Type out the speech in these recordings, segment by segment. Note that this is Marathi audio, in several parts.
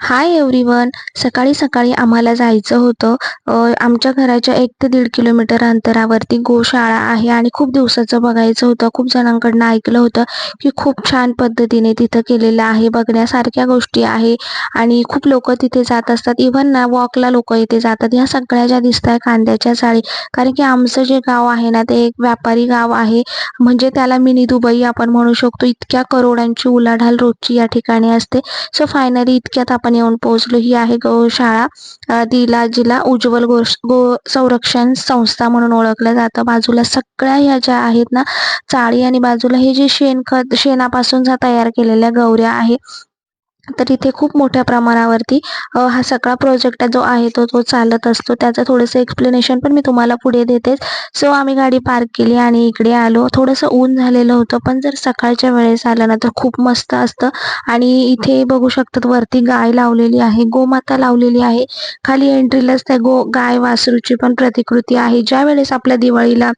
हाय एव्हरीवन सकाळी सकाळी आम्हाला जायचं होतं. आमच्या घराच्या एक ते दीड किलोमीटर अंतरावरती गोशाळा आहे आणि खूप दिवसाचं बघायचं होतं. खूप जणांकडनं ऐकलं होतं की खूप छान पद्धतीने तिथं केलेलं आहे बघण्यासारख्या गोष्टी आहे आणि खूप लोक तिथे जात असतात. इव्हन ना वॉकला लोक इथे जातात. ह्या सगळ्या ज्या दिसत आहे कांद्याच्या चाळी कारण की आमचं जे गाव आहे ना ते एक व्यापारी गाव आहे. म्हणजे त्याला मिनी दुबई आपण म्हणू शकतो. इतक्या करोडांची उलाढाल रोजची या ठिकाणी असते. सो फायनली थोडक्यात आपण येऊन पोहोचलो. ही आहे गौशाळा. अ, तिला जिला उज्ज्वल गो गो संरक्षण संस्था म्हणून ओळखलं जातं. बाजूला सगळ्या ह्या ज्या आहेत ना चाळी आणि बाजूला हे जे शेणखत शेणापासून तयार केलेल्या गौऱ्या आहे तर इथे खूप मोठ्या प्रमाणावरती हा सगळा प्रोजेक्ट जो आहे तो तो चालत असतो. त्याचं थोडंसं एक्सप्लेनेशन पण मी तुम्हाला पुढे देतेच सो आम्ही गाडी पार्क केली आणि इकडे आलो. थोडंसं ऊन झालेलं होतं पण जर सकाळच्या वेळेस आलं ना तर खूप मस्त असतं. आणि इथे बघू शकतात वरती गाय लावलेली आहे गोमाता लावलेली आहे. खाली एंट्रीलाच त्या गो गाय वासरूची पण प्रतिकृती आहे. ज्या वेळेस आपल्या दिवाळीला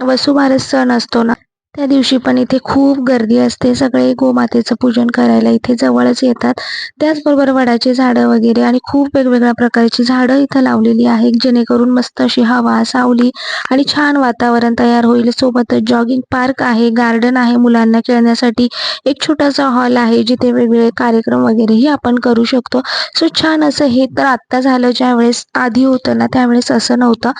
वसुबारस सण असतो ना त्या दिवशी पण इथे खूप गर्दी असते. सगळे गोमातेचं पूजन करायला इथे जवळच येतात. त्याचबरोबर वडाची झाडं वगैरे आणि खूप वेगवेगळ्या प्रकारची झाडं इथं लावलेली आहेत. जेणेकरून मस्त अशी हवा सावली आणि छान वातावरण तयार होईल. सोबतच जॉगिंग पार्क आहे गार्डन आहे मुलांना खेळण्यासाठी. एक छोटासा हॉल आहे जिथे वेगवेगळे कार्यक्रम वगैरेही आपण करू शकतो. सो छान असं हे तर आत्ता झालं ज्यावेळेस आधी होतं ना त्यावेळेस असं नव्हतं.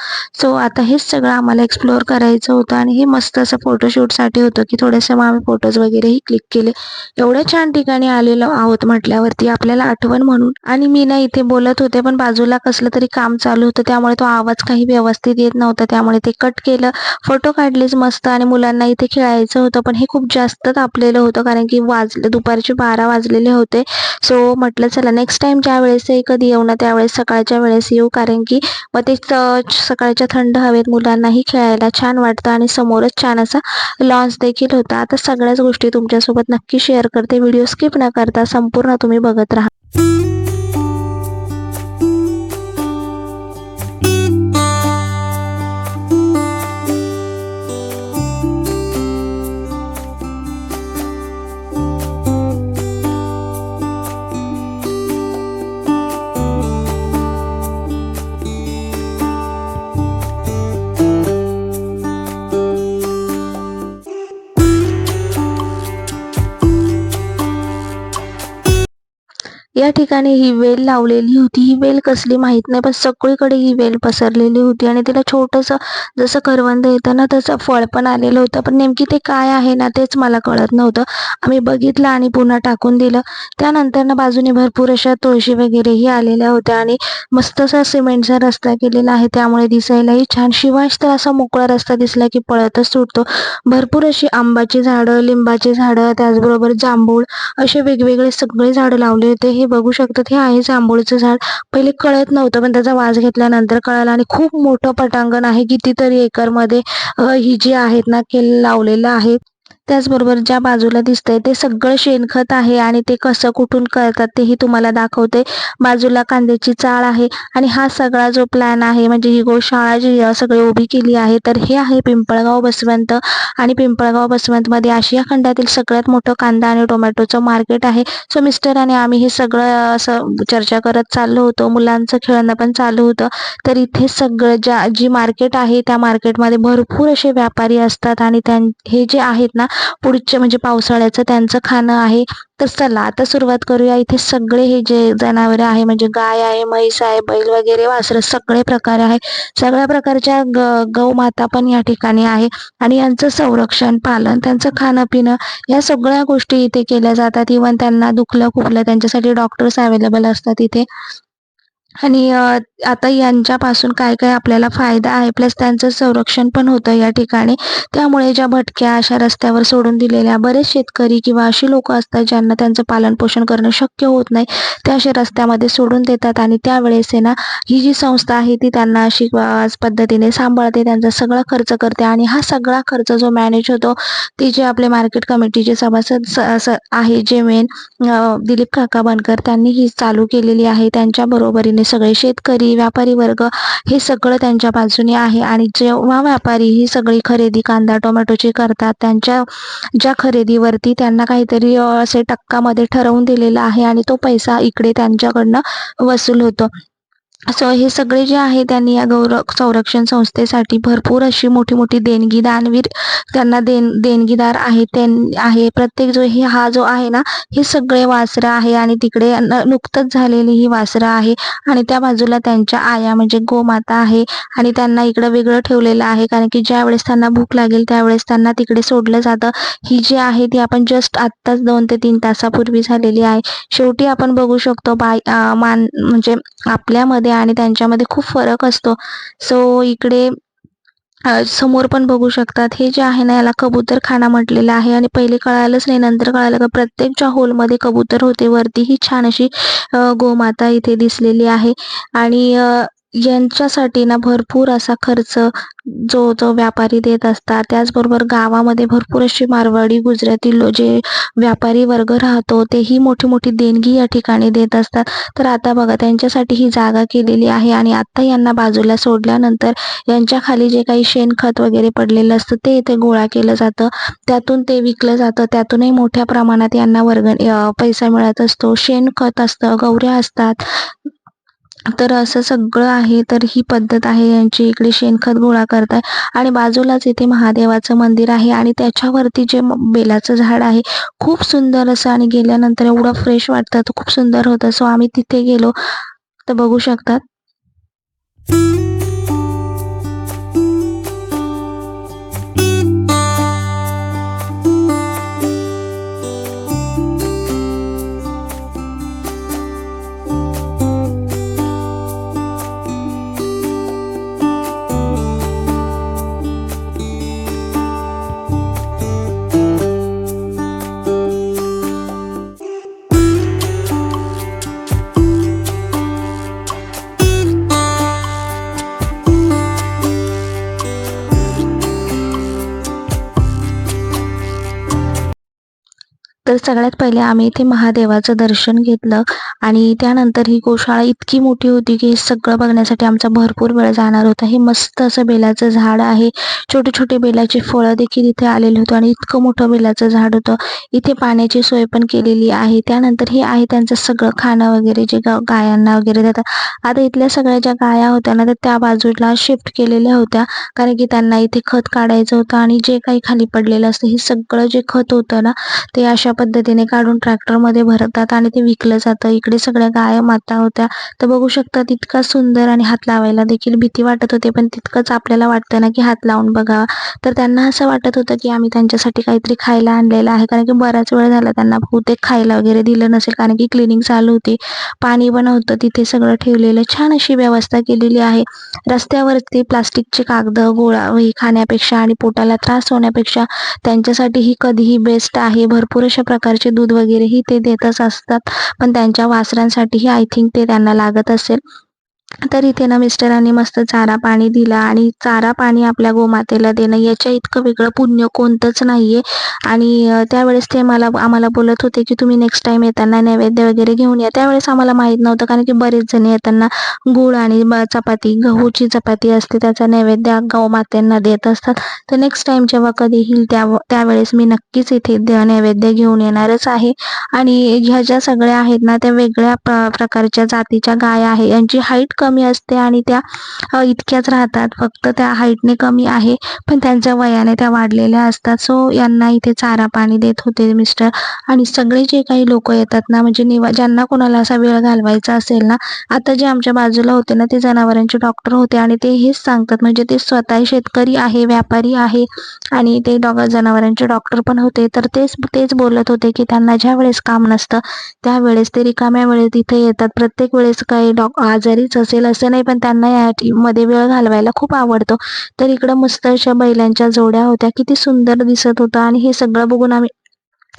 सो आता हेच सगळं आम्हाला एक्सप्लोअर करायचं होतं आणि हे मस्त असं फोटोशूट साठी होतं की थोडेसे मग आम्ही फोटोज वगैरेही क्लिक केले. एवढ्या छान ठिकाणी आलेलो आहोत म्हटल्यावरती आपल्याला आठवण म्हणून. आणि मी ना इथे बोलत होते पण बाजूला कसलं तरी काम चालू होतं त्यामुळे तो आवाज काही व्यवस्थित येत नव्हता. त्यामुळे ते कट केलं. फोटो काढलेच मस्त आणि मुलांना इथे खेळायचं होतं पण हे खूप जास्त तापलेलं होतं कारण की वाजले दुपारचे बारा वाजलेले होते. सो म्हटलं चला नेक्स्ट टाइम ज्या वेळेस कधी येऊ ना त्यावेळेस सकाळच्या वेळेस येऊ कारण की मग ते सकाळच्या थंड हवेत मुलांनाही खेळायला छान वाटतं आणि समोरच छान असा लॉन्च देखील होता. आता सगळ्याच गोष्टी तुमच्यासोबत नक्की शेअर करते. व्हिडिओ स्किप न करता संपूर्ण तुम्ही बघत राहा. या ठिकाणी ही वेल लावलेली होती. ही वेल कसली माहीत नाही पण सगळीकडे ही वेल पसरलेली होती आणि तिला छोटंसं जसं करवंद येतं ना तसं फळ पण आलेलं होतं. पण नेमकी ते काय आहे ना तेच मला कळत नव्हतं. आम्ही बघितलं आणि पुन्हा टाकून दिलं. त्यानंतर ना बाजूने भरपूर अशा तुळशी वगैरेही आलेल्या होत्या आणि मस्त असा सिमेंटचा रस्ता केलेला आहे. त्यामुळे दिसायलाही छान. शिवाय तर असा मोकळा रस्ता दिसला की पळतच सुटतो. भरपूर अशी आंबाची झाडं लिंबाची झाडं त्याचबरोबर जांभूळ असे वेगवेगळे सगळे झाडं लावले होते. हे हे बघू शकतात. हे आहे जांभूळचं झाड. पहिले कळत नव्हतं पण त्याचा वास घेतल्यानंतर कळालं आणि खूप मोठं पटांगण आहे. कितीतरी एकरमध्ये ही जी आहेत ना केल लावलेलं आहे. त्याचबरोबर ज्या बाजूला दिसतंय ते सगळं शेणखत आहे आणि ते कसं कुठून करतात तेही तुम्हाला दाखवते. बाजूला कांद्याची चाळ आहे आणि हा सगळा जो प्लॅन आहे म्हणजे ही गोशाळा जी सगळी उभी केली आहे तर हे आहे पिंपळगाव बसवंत. आणि पिंपळगाव बसवंतमध्ये आशिया खंडातील सगळ्यात मोठं कांदा आणि टोमॅटोचं मार्केट आहे. सो मिस्टर आणि आम्ही हे सगळं असं चर्चा करत चाललो होतो. मुलांचं खेळणं पण चालू होतं. तर इथे सगळं ज्या जी मार्केट आहे त्या मार्केटमध्ये भरपूर असे व्यापारी असतात आणि त्यां हे जे आहेत ना पुढचे म्हणजे पावसाळ्याचं त्यांचं खाणं आहे. तर चला आता सुरुवात करूया. इथे सगळे हे जे जनावरं आहे म्हणजे गाय आहे म्हैस आहे बैल वगैरे वासरं सगळे प्रकार आहे. सगळ्या प्रकारच्या ग गौमाता पण या ठिकाणी आहे. आणि यांचं संरक्षण पालन त्यांचं खाणं पिणं या सगळ्या गोष्टी इथे केल्या जातात. इवन त्यांना दुखलं खुपलं त्यांच्यासाठी डॉक्टर्स अवेलेबल असतात इथे. आणि आता यांच्यापासून काय काय आपल्याला फायदा आहे प्लस त्यांचं संरक्षण पण होतं या ठिकाणी. त्यामुळे ज्या भटक्या अशा रस्त्यावर सोडून दिलेल्या बरेच शेतकरी किंवा अशी लोक असतात ज्यांना त्यांचं पालन पोषण करणं शक्य होत नाही ते असे रस्त्यामध्ये सोडून देतात आणि त्यावेळेस आहे ना ही जी संस्था आहे ती त्यांना अशी पद्धतीने सांभाळते त्यांचा सगळा खर्च करते आणि हा सगळा खर्च जो मॅनेज होतो ती जे आपले मार्केट कमिटीचे सभासद स- आहे जे मेन दिलीप काका बनकर त्यांनी ही चालू केलेली आहे त्यांच्या बरोबरीने बाजूने सगळे शेतकरी व्यापारी वर्ग हे सगळं त्यांच्या बाजूने आहे. आणि जेव्हा व्यापारी ही सगळी खरेदी कांदा टोमॅटोची करतात त्यांच्या ज्या खरेदीवरती त्यांना काहीतरी असे टक्कामध्ये ठरवून दिलेला आहे आणि तो पैसा इकडे त्यांच्याकडनं वसूल होतो. सो हे सगळे जे आहे त्यांनी या गौर संरक्षण संस्थेसाठी भरपूर अशी मोठी मोठी देणगी दानवीर त्यांना देण देणगीदार आहे त्यां आहे. प्रत्येक जो हे हा जो आहे ना हे सगळे वासरं आहे आणि तिकडे न नुकतंच झालेली ही वासरं आहे आणि त्या बाजूला त्यांच्या आया म्हणजे गोमाता आहे आणि त्यांना इकडं वेगळं ठेवलेलं आहे कारण की ज्यावेळेस त्यांना भूक लागेल त्यावेळेस त्यांना तिकडे सोडलं जातं. ही जी आहे ती आपण जस्ट आत्ताच दोन ते तीन तासापूर्वी झालेली आहे. शेवटी आपण बघू शकतो बाय मान म्हणजे आपल्यामध्ये आणि त्यांच्यामध्ये खूप फरक असतो. सो इकडे समोर पण बघू शकतात. हे जे आहे ना याला कबूतरखाना म्हटलेलं आहे आणि पहिले कळालंच नाही नंतर कळालं का प्रत्येक ज्या हॉलमध्ये कबूतर होते. वरती ही छान अशी गोमाता इथे दिसलेली आहे. आणि यांच्यासाठी ना भरपूर असा खर्च जो जो व्यापारी देत असतात. त्याचबरोबर गावामध्ये भरपूर अशी मारवाडी गुजराती लो जे व्यापारी वर्ग राहतो तेही मोठी मोठी देणगी या ठिकाणी देत असतात. तर आता बघा त्यांच्यासाठी ही जागा केलेली आहे आणि आता यांना बाजूला सोडल्यानंतर यांच्या खाली जे काही शेणखत वगैरे पडलेलं असतं ते इथे गोळा केलं जातं. त्यातून ते विकलं जातं. त्यातूनही मोठ्या प्रमाणात यांना वर्ग पैसा मिळत असतो. शेणखत असतं गौऱ्या असतात. तर असं सगळं आहे तर ही पद्धत आहे यांची. इकडे शेणखत गोळा करताय. आणि बाजूलाच इथे महादेवाचं मंदिर आहे आणि त्याच्यावरती जे बेलाचं झाड आहे खूप सुंदर असं आणि गेल्यानंतर एवढं फ्रेश वाटतं. खूप सुंदर होतं. सो आम्ही तिथे गेलो. तर बघू शकतात. तर सगळ्यात पहिले आम्ही इथे महादेवाचं दर्शन घेतलं आणि त्यानंतर ही गोशाळा इतकी मोठी होती की हे सगळं बघण्यासाठी आमचा भरपूर वेळ जाणार होता. हे मस्त असं बेलाचं झाड आहे. छोटे छोटे बेलाचे फळं देखील इथे आलेले होते आणि इतकं मोठं बेलाचं झाड होतं. इथे पाण्याची सोय पण केलेली आहे. त्यानंतर हे आहे त्यांचं सगळं खाणं वगैरे जे गा गायांना वगैरे देतात. आता इथल्या सगळ्या ज्या गाया होत्या ना तर त्या बाजूला शिफ्ट केलेल्या होत्या. कारण की त्यांना इथे खत काढायचं होतं आणि जे काही खाली पडलेलं असतं हे सगळं जे खत होतं ना ते अशा पद्धतीने काढून ट्रॅक्टरमध्ये भरतात आणि ते विकलं जातं. इकडे सगळ्या गाय माता होत्या. तर बघू शकता तितका सुंदर आणि हात लावायला देखील भीती वाटत होते पण तितकंच आपल्याला वाटतं ना की हात लावून बघावा तर त्यांना असं वाटत होतं की आम्ही त्यांच्यासाठी काहीतरी खायला आणलेलं आहे कारण की बराच वेळ झाला त्यांना बहुतेक खायला वगैरे दिलं नसेल कारण की क्लिनिंग चालू होती. पाणी पण होतं तिथे सगळं ठेवलेलं. छान अशी व्यवस्था केलेली आहे. रस्त्यावरती प्लास्टिकचे कागद गोळा वही खाण्यापेक्षा आणि पोटाला त्रास होण्यापेक्षा त्यांच्यासाठी ही कधीही बेस्ट आहे. भरपूर अशा प्रकारचे दूध वगैरेही ते देतच असतात. पण त्यांच्या वासरांसाठीही आय थिंक ते त्यांना लागत असेल. तर इथे ना मिस्टरांनी मस्त चारा पाणी दिला आणि चारा पाणी आपल्या गोमातेला देणं याच्या इतकं वेगळं पुण्य कोणतंच नाहीये. आणि त्यावेळेस ते मला आम्हाला बोलत होते की तुम्ही नेक्स्ट टाइम येताना नैवेद्य वगैरे घेऊन या. त्यावेळेस आम्हाला माहीत नव्हतं कारण की बरेच जण येताना गुळ आणि ब- चपाती गहूची चपाती असते त्याचा नैवेद्य गौमात्यांना देत असतात. तर नेक्स्ट टाइम जेव्हा कधी येईल त्या त्यावेळेस मी नक्कीच इथे नैवेद्य घेऊन येणारच आहे. आणि ह्या ज्या सगळ्या आहेत ना त्या वेगळ्या प्रकारच्या जातीच्या गाय आहे यांची हाईट कमी असते आणि त्या इतक्याच राहतात. फक्त त्या हाईटने कमी आहे पण त्यांच्या वयाने त्या वाढलेल्या असतात. सो यांना इथे चारा पाणी देत होते मिस्टर आणि सगळे जे काही लोक येतात ना म्हणजे निवा ज्यांना कोणाला असा वेळ घालवायचा असेल ना आता जे आमच्या बाजूला होते ना ते जनावरांचे डॉक्टर होते आणि ते हेच सांगतात. म्हणजे ते स्वतः शेतकरी आहे व्यापारी आहे आणि ते डॉ जनावरांचे डॉक्टर पण होते. तर तेच तेच बोलत होते की त्यांना ज्या वेळेस काम नसतं त्यावेळेस ते रिकाम्या वेळेत इथे येतात. प्रत्येक वेळेस काही डॉ आजारीच असेल असं नाही पण त्यांना या मध्ये वेळ घालवायला खूप आवडतो. तर इकडं मस्त अशा बैलांच्या जोड्या होत्या. किती सुंदर दिसत होतं. आणि हे सगळं बघून आम्ही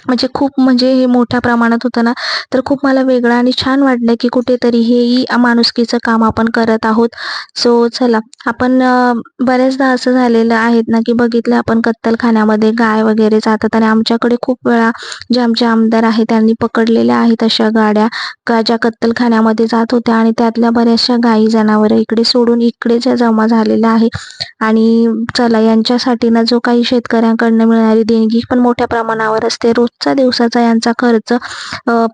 म्हणजे खूप म्हणजे हे मोठ्या प्रमाणात होतं ना तर खूप मला वेगळं आणि छान वाटलं की कुठेतरी हेही माणुसकीचं काम आपण करत आहोत. सो चला आपण बऱ्याचदा असं झालेलं आहेत ना की बघितलं आपण कत्तलखान्यामध्ये गाय वगैरे जातात आणि आमच्याकडे खूप वेळा जे आमचे आमदार आहेत त्यांनी पकडलेल्या आहेत अशा गाड्या का ज्या कत्तलखान्यामध्ये जात होत्या आणि त्यातल्या बऱ्याचशा गायी जनावरं इकडे सोडून इकडे ज्या जमा झालेल्या आहे. आणि चला यांच्यासाठी ना जो काही शेतकऱ्यांकडनं मिळणारी देणगी पण मोठ्या प्रमाणावर असते. रोजचा दिवसाचा यांचा खर्च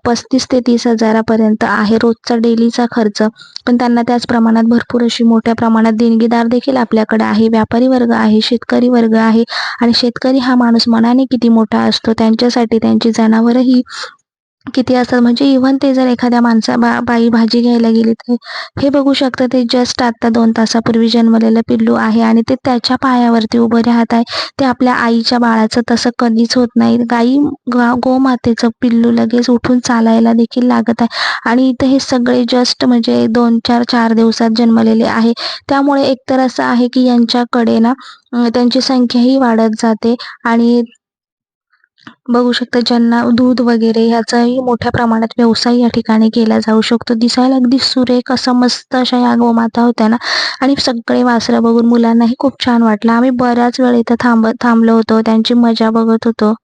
पस्तीस ते तीस हजारापर्यंत आहे रोजचा डेलीचा खर्च. पण त्यांना त्याच प्रमाणात भरपूर अशी मोठ्या प्रमाणात देणगीदार देखील आपल्याकडे आहे. व्यापारी वर्ग आहे शेतकरी वर्ग आहे. आणि शेतकरी हा माणूस मनाने किती मोठा असतो त्यांच्यासाठी त्यांची जनावरही किती असतात? म्हणजे इव्हन ते जर एखाद्या माणसा बा बाई भाजी घ्यायला गेली तर हे बघू शकता ते जस्ट आत्ता दोन तासापूर्वी जन्मलेलं पिल्लू आहे आणि ते त्याच्या पायावरती उभं राहत आहे. ते आपल्या आईच्या बाळाचं तसं कधीच होत नाही. गाई गा गोमातेचं पिल्लू लगेच उठून चालायला देखील लागत आहे. आणि इथं हे सगळे जस्ट म्हणजे दोन चार चार दिवसात जन्मलेले आहे. त्यामुळे एकतर असं आहे की यांच्याकडे ना त्यांची संख्याही वाढत जाते आणि बघू शकता ज्यांना दूध वगैरे ह्याचाही मोठ्या प्रमाणात व्यवसाय या ठिकाणी केला जाऊ शकतो. दिसायला अगदी सुरेख असं मस्त अशा या गोमाता होत्या ना. आणि सगळे वासरं बघून मुलांनाही खूप छान वाटलं. आम्ही बऱ्याच वेळ इथं थांब थांबलो होतो. त्यांची मजा बघत होतो.